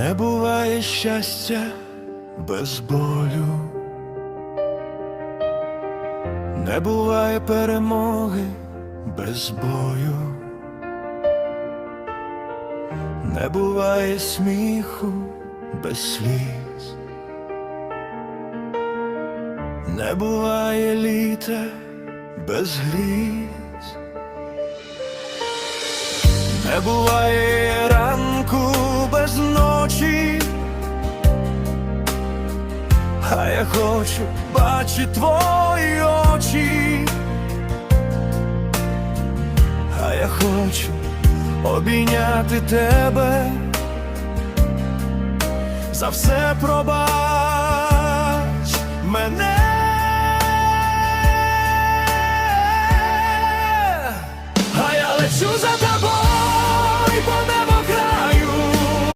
Не буває щастя без болю, не буває перемоги без бою, не буває сміху без сліз, не буває літа без гріз, не буває А я хочу бачити твої очі, а я хочу обійняти тебе, за все пробач. мене